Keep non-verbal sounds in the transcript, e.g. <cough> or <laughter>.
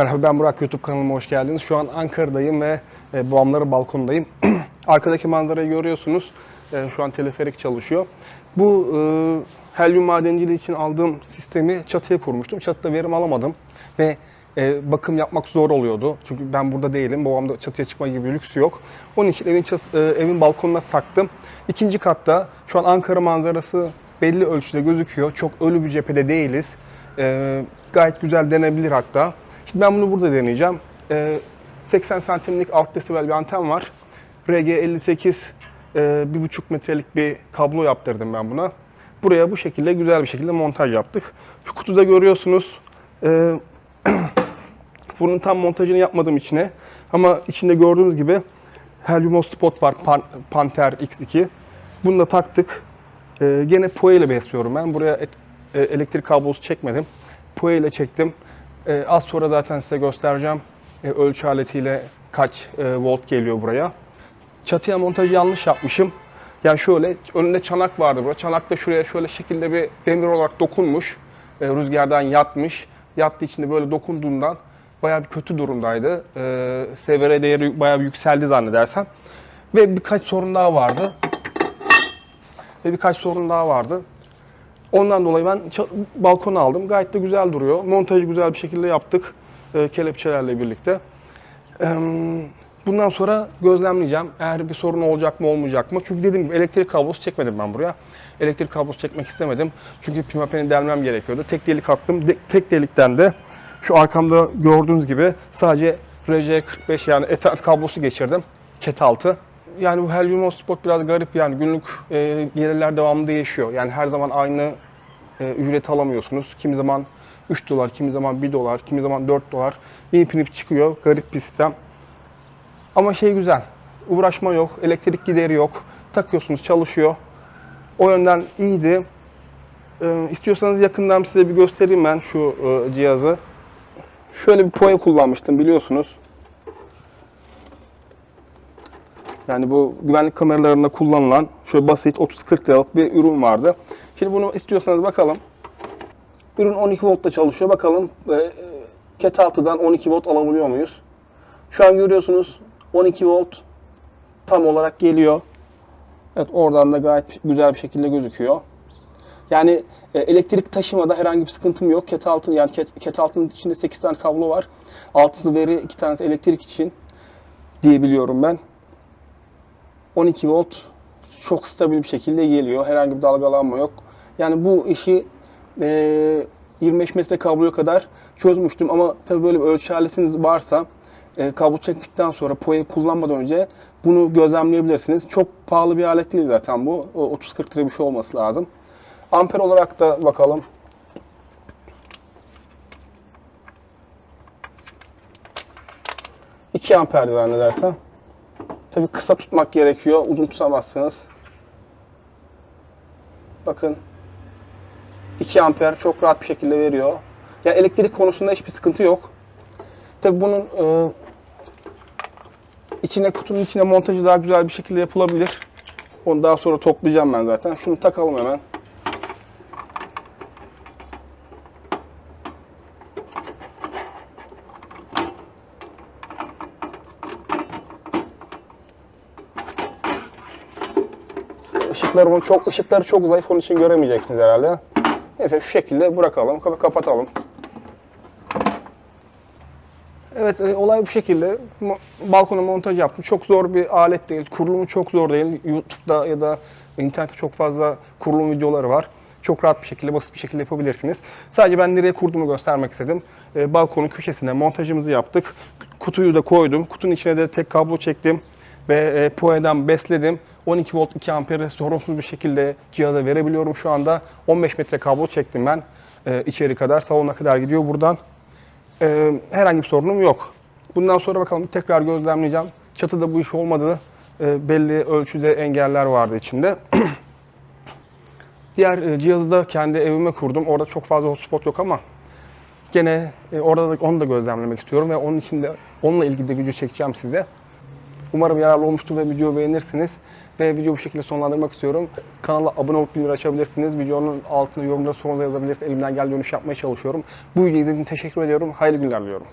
Merhaba ben Burak YouTube kanalıma hoş geldiniz. Şu an Ankara'dayım ve e, babamların balkonundayım. <clears throat> Arkadaki manzarayı görüyorsunuz. E, şu an teleferik çalışıyor. Bu e, helyum madenciliği için aldığım sistemi çatıya kurmuştum. Çatıda verim alamadım ve e, bakım yapmak zor oluyordu. Çünkü ben burada değilim. Babamda çatıya çıkma gibi bir lüksü yok. Onun için evin çat- e, evin balkonuna saktım. İkinci katta şu an Ankara manzarası belli ölçüde gözüküyor. Çok ölü bir cephede değiliz. E, gayet güzel denebilir hatta. Şimdi ben bunu burada deneyeceğim. Ee, 80 santimlik alt desibel bir anten var. RG58 e, 1,5 metrelik bir kablo yaptırdım ben buna. Buraya bu şekilde güzel bir şekilde montaj yaptık. Şu kutuda görüyorsunuz. E, <clears throat> bunun tam montajını yapmadım içine. Ama içinde gördüğünüz gibi Helium Spot var Pan- Panther X2. Bunu da taktık. Ee, gene POE ile besliyorum ben. Buraya et- e, elektrik kablosu çekmedim. POE ile çektim. Ee, az sonra zaten size göstereceğim e, ölçü aletiyle kaç e, volt geliyor buraya. Çatıya montajı yanlış yapmışım. Yani şöyle önünde çanak vardı burada. Çanak da şuraya şöyle şekilde bir demir olarak dokunmuş. E, rüzgardan yatmış. Yattığı için de böyle dokunduğundan bayağı bir kötü durumdaydı. E, SVR değeri bayağı bir yükseldi zannedersem. Ve birkaç sorun daha vardı. Ve birkaç sorun daha vardı. Ondan dolayı ben balkona aldım. Gayet de güzel duruyor. Montajı güzel bir şekilde yaptık. e, kelepçelerle birlikte. Eee, Bundan sonra gözlemleyeceğim. Eğer bir sorun olacak mı olmayacak mı? Çünkü dediğim gibi elektrik kablosu çekmedim ben buraya. Elektrik kablosu çekmek istemedim. Çünkü pimapeni delmem gerekiyordu. Tek delik attım. De- tek delikten de şu arkamda gördüğünüz gibi sadece RJ45 yani Ethernet kablosu geçirdim. Ket altı. Yani bu Helium Spot biraz garip yani günlük e, gelirler devamlı değişiyor. Yani her zaman aynı e, ücret alamıyorsunuz. Kimi zaman 3 dolar, kimi zaman 1 dolar, kimi zaman 4 dolar. İnip inip çıkıyor. Garip bir sistem. Ama şey güzel. Uğraşma yok, elektrik gideri yok. Takıyorsunuz çalışıyor. O yönden iyiydi. Ee, istiyorsanız yakından size bir göstereyim ben şu e, cihazı. Şöyle bir POE kullanmıştım biliyorsunuz. Yani bu güvenlik kameralarında kullanılan şöyle basit 30-40 liralık bir ürün vardı. Şimdi bunu istiyorsanız bakalım. Ürün 12 voltta çalışıyor. Bakalım e, ket altıdan 12 volt alabiliyor muyuz? Şu an görüyorsunuz 12 volt tam olarak geliyor. Evet oradan da gayet güzel bir şekilde gözüküyor. Yani e, elektrik taşımada herhangi bir sıkıntım yok. Ket altın yani ket, ket altının içinde 8 tane kablo var. Altısı veri, 2 tanesi elektrik için diyebiliyorum ben. 12 volt çok stabil bir şekilde geliyor. Herhangi bir dalgalanma yok. Yani bu işi e, 25 metre kabloya kadar çözmüştüm ama tabii böyle bir ölçü aletiniz varsa e, kablo çektikten sonra POE'yi kullanmadan önce bunu gözlemleyebilirsiniz. Çok pahalı bir alet değil zaten bu. O 30-40 lira bir şey olması lazım. Amper olarak da bakalım. İki amperdi zannedersem. Tabii kısa tutmak gerekiyor. Uzun tutamazsınız. Bakın. 2 amper çok rahat bir şekilde veriyor. Ya elektrik konusunda hiçbir sıkıntı yok. Tabii bunun e, içine kutunun içine montajı daha güzel bir şekilde yapılabilir. Onu daha sonra toplayacağım ben zaten. Şunu takalım hemen. Işıkları bunu çok ışıkları çok zayıf onun için göremeyeceksiniz herhalde. Neyse şu şekilde bırakalım, kapa- kapatalım. Evet, e, olay bu şekilde. Balkona montaj yaptım. Çok zor bir alet değil. Kurulumu çok zor değil. YouTube'da ya da internette çok fazla kurulum videoları var. Çok rahat bir şekilde, basit bir şekilde yapabilirsiniz. Sadece ben nereye kurduğumu göstermek istedim. E, balkonun köşesine montajımızı yaptık. Kutuyu da koydum. Kutunun içine de tek kablo çektim ve e, POE'den besledim. 12 volt 2 amperi sorunsuz bir şekilde cihaza verebiliyorum şu anda. 15 metre kablo çektim ben e, içeri kadar. Salona kadar gidiyor buradan. E, herhangi bir sorunum yok. Bundan sonra bakalım tekrar gözlemleyeceğim. Çatıda bu iş olmadı. E, belli ölçüde engeller vardı içinde. <clears throat> Diğer e, cihazı da kendi evime kurdum. Orada çok fazla hotspot yok ama gene e, orada da onu da gözlemlemek istiyorum ve onun için de onunla ilgili de video çekeceğim size. Umarım yararlı olmuştur ve videoyu beğenirsiniz. Ve videoyu bu şekilde sonlandırmak istiyorum. Kanala abone olup bildirim açabilirsiniz. Videonun altında yorumlara sorular yazabilirsiniz. Elimden geldiği dönüş yapmaya çalışıyorum. Bu videoyu izlediğiniz için teşekkür ediyorum. Hayırlı günler diliyorum.